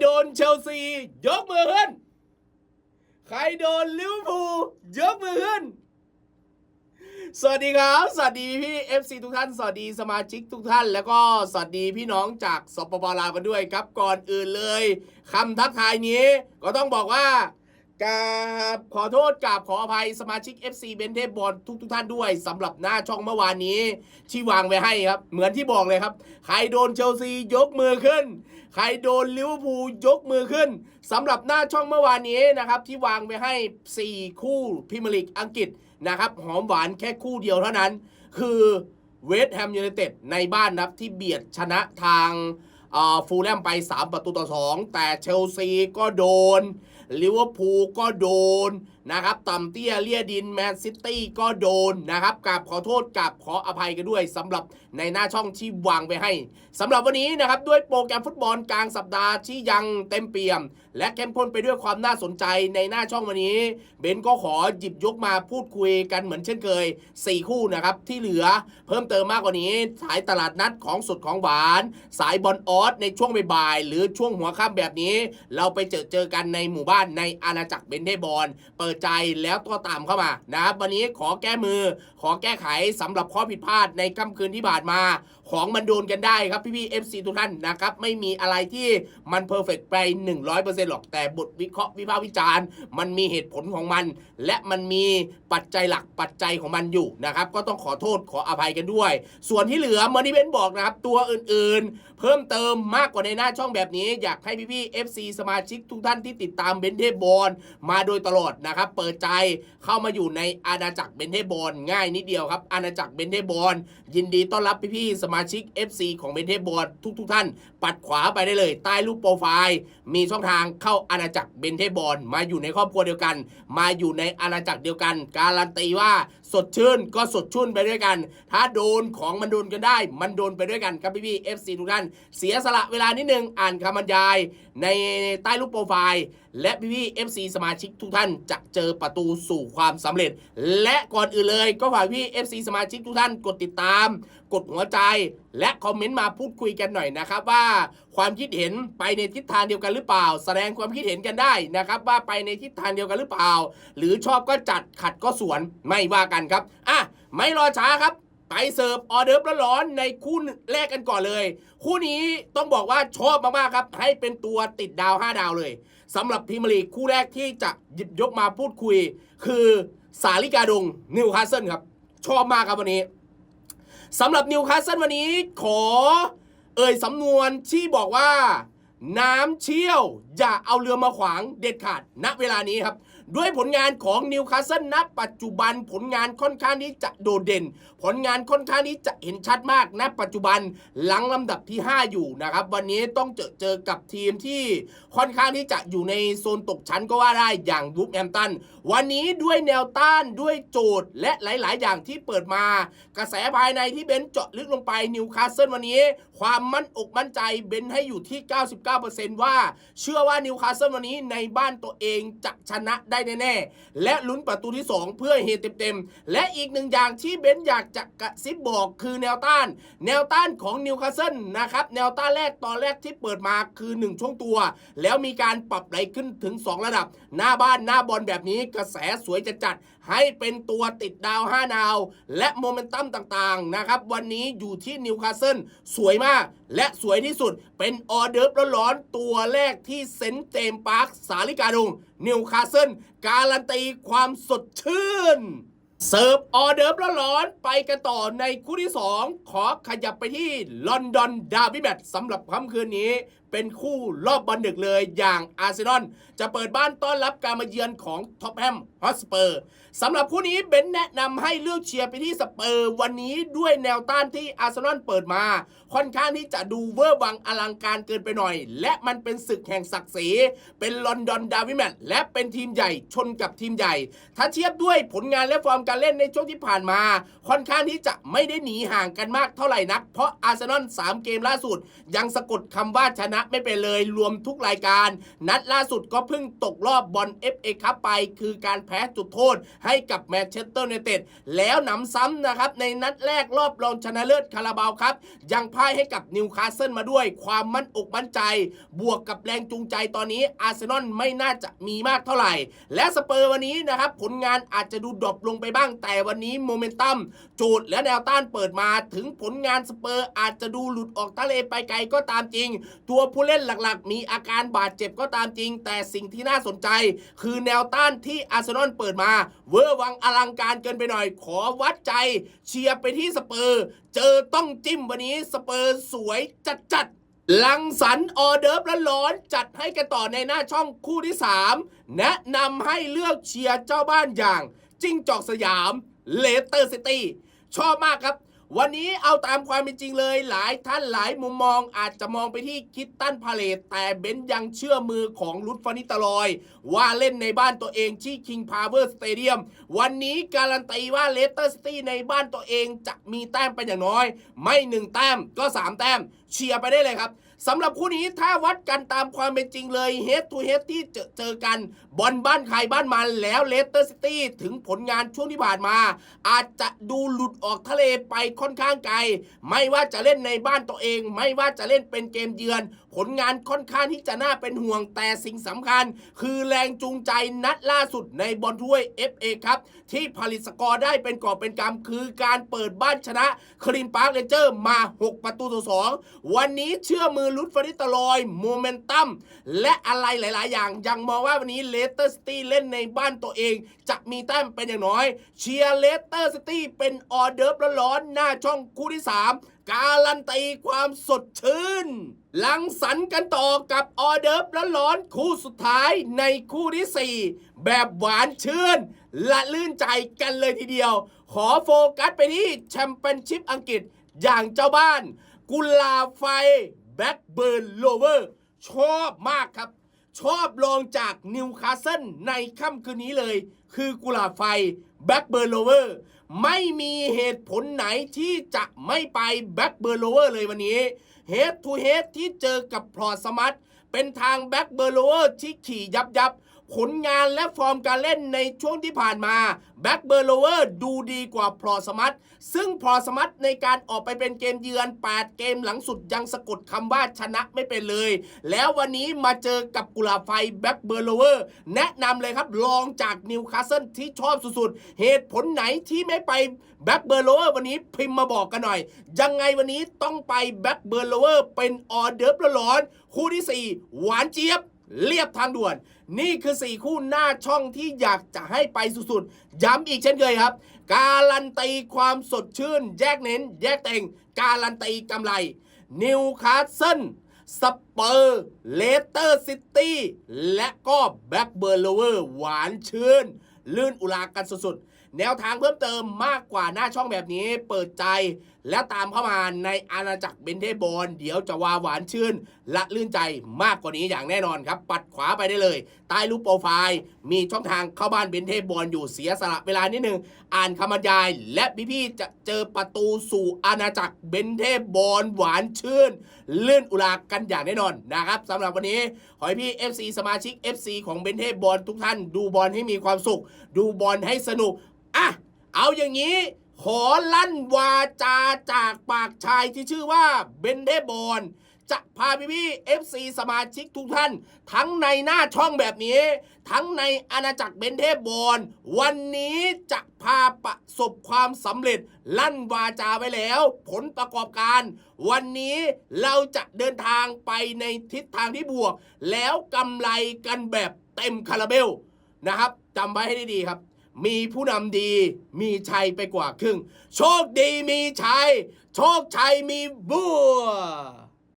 โดนเชลซี ยกมือขึ้น ใครโดนลิเวอร์พูลยกมือขึ้น สวัสดีครับ สวัสดีพี่ FC ทุกท่าน สวัสดีสมาชิกทุกท่าน แล้วก็สวัสดีพี่น้องจากสปปลาวกันด้วยครับ ก่อนอื่นเลยคำทักทายนี้ก็ต้องบอกว่า กราบขอโทษกราบขออภัยสมาชิก FC เบนเทบอลทุกทุกท่านด้วยสำหรับหน้าช่องเมื่อวานนี้ที่วางไว้ให้ครับ เหมือนที่บอกเลยครับ ใครโดนเชลซียกมือขึ้น ใครโดนลิเวอร์พูลยกมือขึ้นสำหรับหน้าช่องเมื่อวานนี้นะครับที่วางไว้ให้ 4 คู่พรีเมียร์ลีกอังกฤษนะครับหอมหวานแค่คู่เดียวเท่านั้น คือเวสต์แฮมยูไนเต็ดในบ้านนะครับที่เบียดชนะทางฟูลแลมไป 3 ประตูต่อ 2 แต่เชลซีก็โดน ลิเวอร์พูลก็โดนนะครับต่ำเตี้ยเลียดินแมนซิตี้ก็โดนนะครับกราบขอโทษกราบขออภัยกันด้วยสำหรับในหน้าช่องที่วางไว้ให้สำหรับวันนี้นะครับด้วยโปรแกรมฟุตบอลกลางสัปดาห์ที่ยังเต็มเปี่ยม และเข้มข้นไปด้วยความน่าสนใจในหน้าช่องวันนี้ เบนก็ขอหยิบยกมาพูดคุยกันเหมือนเช่นเคย 4 คู่นะครับที่เหลือเพิ่มเติมมากกว่านี้ สายตลาดนัดของสดของหวาน สายบอลออสในช่วงบ่ายหรือช่วงหัวค่ำแบบนี้ เราไปเจอเจอกันในหมู่บ้านในอาณาจักรเบนเทบอลเปิดใจแล้วก็ตามเข้ามานะครับวันนี้ขอแก้มือขอแก้ไขสำหรับข้อผิดพลาดในค่ำคืนที่ผ่านมา ของมันโดนกันได้ครับพี่ๆ FC ทุกท่านนะครับไม่มีอะไรที่มันเพอร์เฟกไป 100%หรอกแต่บทวิเคราะห์วิพากษ์วิจารณ์ มันมีเหตุผลของมัน และมันมีปัจจัยหลักปัจจัยของมันอยู่นะครับก็ต้องขอโทษขออภัยกันด้วย ส่วนที่เหลือเมื่อที่เบนบอกนะครับตัวอื่นๆ เพิ่มเติมมากกว่าในหน้าช่องแบบนี้ อยากให้พี่ๆ FC สมาชิกทุกท่านที่ติดตามเบนเทบอลมาโดยตลอดนะครับเปิดใจเข้ามาอยู่ในอาณาจักรเบนเทบอลง่ายนิดเดียวครับอาณาจักรเบนเทบอลยินดีต้อนรับพี่ๆสมาชิก FC ของเบนเทบอร์ดทุกๆท่าน ปัดขวาไปได้เลย ใต้รูปโปรไฟล์ มีช่องทางเข้าอาณาจักรเบนเทบอลมาอยู่ในครอบครัวเดียวกัน มาอยู่ในอาณาจักรเดียวกัน การันตีว่าสดชื่นก็สดชื่นไปด้วยกัน ถ้าโดนของมันโดนกันได้ มันโดนไปด้วยกันครับพี่ๆ FC ทุกท่าน เสียสละเวลานิดนึงอ่านคำบรรยายในใต้รูปโปรไฟล์ และพี่ๆ FC สมาชิกทุกท่านจะเจอประตูสู่ความสำเร็จ และก่อนอื่นเลยก็ฝากพี่ FC สมาชิกทุกท่านกดติดตาม กดหัวใจ และคอมเมนต์มาพูดคุยกันหน่อยนะครับว่า ความคิดเห็นไปในทิศทางเดียวกันหรือเปล่า แสดงความคิดเห็นกันได้นะครับว่าไปในทิศทางเดียวกันหรือเปล่า หรือชอบก็จัดขัดก็สวนไม่ว่ากันครับอะไม่รอช้าครับไปเสิร์ฟออเดิร์ฟร้อนๆในคู่แรกกันก่อนเลย คู่นี้ต้องบอกว่าชอบมากๆครับ ให้เป็นตัวติดดาว 5 ดาวเลยสำหรับพรีเมียร์ลีกคู่แรกที่จะหยิบยกมาพูดคุย คือสาลิกาดงนิวคาสเซิลครับ ชอบมากครับวันนี้สำหรับนิวคาสเซิลวันนี้ขอ เอ่ยสำนวนที่บอกว่า น้ำเชี่ยว อย่าเอาเรือมาขวางเด็ดขาดณเวลานี้ครับ ด้วยผลงานของนิวคาสเซิลณปัจจุบันผลงานค่อนข้างที่จะโดดเด่น ผลงานค่อนข้างที่จะเห็นชัดมากณปัจจุบันหลังลำดับที่ 5 อยู่นะครับ วันนี้ต้องเจอเจอกับทีมที่ค่อนข้างที่จะอยู่ในโซนตกชั้นก็ว่าได้อย่างวูฟแฮมตัน วันนี้ด้วยแนวต้านด้วยโจทย์และหลาย ๆ อย่างที่เปิดมา กระแสภายในที่เบนซ์เจาะลึกลงไปนิวคาสเซิลวันนี้ ความมั่นอกมั่นใจเบนให้อยู่ที่ 99%ว่า เชื่อว่านิวคาสเซิลวันนี้ในบ้านตัวเองจะชนะได้แน่ๆ และลุ้นประตูที่ 2 เพื่อเฮตเต็มๆ และอีกหนึ่งอย่างที่เบนซ์อยากจะกระซิบบอกคือแนวต้าน แนวต้านของนิวคาสเซิลนะครับ แนวต้านแรกตอนแรกที่เปิดมาคือ 1 ช่วงตัว แล้วมีการปรับไหลขึ้นถึง 2 ระดับ หน้าบ้านหน้าบอลแบบนี้กระแสสวยจะจัด ให้เป็นตัวติดดาว5ดาว และโมเมนตัมต่างๆนะครับ วันนี้อยู่ที่นิวคาสเซิลสวยมาก และสวยที่สุดเป็นออเดิร์ฟร้อนๆตัวแรกที่เซนต์เจมส์ปาร์คสาลิกาดงนิวคาสเซิลการันตีความสดชื่นเสิร์ฟออเดิร์ฟร้อนๆไปกันต่อในคู่ที่ 2 ขอขยับไปที่ลอนดอนดาร์บี้แมตช์สำหรับค่ำคืนนี้เป็นคู่รอบบอลดึกเลยอย่างอาร์เซนอลจะเปิดบ้านต้อนรับการมาเยือนของท็อปแฮมฮอตสเปอร์สำหรับคู่นี้เบนแนะนำให้เลือกเชียร์ไปที่สเปอร์วันนี้ด้วยแนวต้านที่อาร์เซนอลเปิดมา ค่อนข้างที่จะดูเวอร์วังอลังการเกินไปหน่อย และมันเป็นศึกแห่งศักดิ์ศรีเป็นลอนดอนดาร์แมตช์และเป็นทีมใหญ่ชนกับทีมใหญ่ ถ้าเทียบด้วยผลงานและฟอร์มการเล่นในช่วงที่ผ่านมา ค่อนข้างที่จะไม่ได้หนีห่างกันมากเท่าไหร่นัก เพราะอาร์เซนอล3เกมล่าสุด ยังสะกดคำว่าชนะนะไม่เป็นเลยรวมทุกรายการ นัดล่าสุดก็เพิ่งตกรอบบอล FA คัพไป คือการแพ้จุดโทษให้กับแมนเชสเตอร์ยูไนเต็ดแล้วหนำซ้ำนะครับ ในนัดแรกรอบรองชนะเลิศคาราบาวครับ ยังพ่ายให้กับนิวคาสเซิลมาด้วย ความมั่นอกมั่นใจ บวกกับแรงจูงใจตอนนี้อาร์เซนอลไม่น่าจะมีมากเท่าไหร่ และสเปอร์วันนี้นะครับผลงานอาจจะดูดรอปลงไปบ้างแต่วันนี้โมเมนตัมโจทย์และแนวต้านเปิดมา ถึงผลงานสเปอร์อาจจะดูหลุดออกทะเลไปไกลก็ตามจริง ตัวผู้เล่นหลักๆ มีอาการบาดเจ็บก็ตามจริง แต่สิ่งที่น่าสนใจ คือแนวต้านที่อาร์เซนอลเปิดมา เวอร์วังอลังการเกินไปหน่อย ขอวัดใจ เชียร์ไปที่สเปอร์ เจอต้องจิ้มวันนี้สเปอร์สวยจัดๆลังสรร์ออเดิร์ฟและร้อนจัดให้กันต่อในหน้าช่องคู่ที่ 3 แนะนำให้เลือกเชียร์เจ้าบ้านอย่างจิ้งจอกสยามเลสเตอร์ซิตี้ชอบมากครับ วันนี้เอาตามความเป็นจริงเลย หลายท่านหลายมุมมองอาจจะมองไปที่คิดตันพาเลตแต่เบนยังเชื่อมือของลุดฟานิตาลอย ว่าเล่นในบ้านตัวเองที่ King Power Stadium วันนี้การันตีว่าเลสเตอร์ซิตี้ในบ้านตัวเองจะมีแต้มเป็นอย่างน้อย ไม่ 1 แต้มก็ 3 แต้มเชียร์ไปได้เลยครับ สำหรับคู่นี้ถ้าวัดกันตามความเป็นจริงเลย head to head ที่เจอกันบอลบ้านใครบ้านมันแล้วเลสเตอร์ซิตี้ถึงผลงานช่วงที่ผ่านมา อาจจะดูหลุดออกทะเลไปค่อนข้างไกล ไม่ว่าจะเล่นในบ้านตัวเอง ไม่ว่าจะเล่นเป็นเกมเยือน ผลงานค่อนข้างที่จะน่าเป็นห่วงแต่สิ่งสำคัญ คือแรงจูงใจนัดล่าสุดในบอลถ้วย FA ครับที่ผลิตสกอร์ได้เป็นกอบเป็นกำคือการเปิดบ้านชนะคลินปาร์คเรนเจอร์มา 6 ประตูต่อ2วันนี้เชื่อมือลุดฟริตลอยโมเมนตัมและอะไรหลาย ๆ อย่าง ยังมองว่าวันนี้เลสเตอร์ซิตี้เล่นในบ้านตัวเอง จะมีแต้มเป็นอย่างน้อย เชียร์เลสเตอร์ซิตี้เป็นออเดิร์ฟร้อนๆหน้าช่องคู่ที่ 3การันตีความสดชื่น หลังสรรกันต่อกับออเดิร์ฟร้อนๆคู่สุดท้ายในคู่ที่ 4 แบบหวานชื่น และลื่นใจกันเลยทีเดียว ขอโฟกัสไปที่แชมเปี้ยนชิพอังกฤษอย่างเจ้าบ้าน กุลาไฟ แบ็กเบิร์นโลเวอร์ชอบมากครับ ชอบลองจากนิวคาสเซิลในค่ำคืนนี้เลย คือกุหลาบไฟแบ็กเบิร์นโลเวอร์ไม่มีเหตุผลไหนที่จะไม่ไปแบ็กเบิร์นโลเวอร์เลยวันนี้เฮดทูเฮดที่เจอกับพลอสมัตเป็นทางแบ็กเบอร์โลเวอร์ที่ขี่ยับยับ ผลงานและฟอร์มการเล่นในช่วงที่ผ่านมาแบ็กเบอร์โลเวอร์ดูดีกว่าพลอสมัตซึ่งพลอสมัตในการออกไปเป็นเกมเยือน 8 เกมหลังสุดยังสะกดคำว่าชนะไม่เป็นเลย แล้ววันนี้มาเจอกับกุหลาบไฟแบ็กเบอร์โลเวอร์แนะนำเลยครับลองจากนิวคาสเซิลที่ชอบสุดๆ เหตุผลไหนที่ไม่ไปแบ็กเบอร์โลเวอร์วันนี้พิมพ์มาบอกกันหน่อย ยังไงวันนี้ต้องไปแบ็กเบอร์โลเวอร์เป็นออเดิร์ร้อนคู่ที่ 4 หวานเจี๊ยบ เรียบทางด่วน นี่คือ 4 คู่หน้าช่องที่อยากจะให้ไปสุดๆ ย้ำอีกเช่นเคยครับ การันตีความสดชื่น แยกเน้น แยกเต่งการันตีกำไร นิวคาสเซิลสเปอร์เลสเตอร์ซิตี้ และก็แบ็กเบอร์โลเวอร์ หวานชื่น ลื่นอุลากันสุดๆแนวทางเพิ่มเติมมากกว่าหน้าช่องแบบนี้เปิดใจ และตามเข้ามาในอาณาจักรเบนเทบอลเดี๋ยวจะวาหวานชื่นและลื่นใจมากกว่านี้อย่างแน่นอนครับ ปัดขวาไปได้เลย ใต้รูปโปรไฟล์ มีช่องทางเข้าบ้านเบนเทบอลอยู่เสียสละเวลานิดนึง อ่านคำบรรยาย และพี่ๆจะเจอประตูสู่อาณาจักรเบนเทบอลหวานชื่นลื่นอุลากันอย่างแน่นอนนะครับสำหรับวันนี้ขอให้พี่ FC สมาชิก FC ของเบนเทบอลทุกท่าน ดูบอลให้มีความสุข ดูบอลให้สนุก อะเอาอย่างนี้ ขอลั่นวาจาจากปากชายที่ชื่อว่าเบนเทบอลจะพาพี่พี่ FC สมาชิกทุกท่าน ทั้งในหน้าช่องแบบนี้ ทั้งในอาณาจักรเบนเทบอลวันนี้จะพาประสบความสำเร็จ ลั่นวาจาไว้แล้ว ผลประกอบการ วันนี้เราจะเดินทางไปในทิศทางที่บวก แล้วกำไรกันแบบเต็มคาราเบลนะครับจำไว้ให้ดีๆครับ มีผู้นำดี มีชัยไปกว่าครึ่ง โชคดีมีชัย โชคชัยมีบัว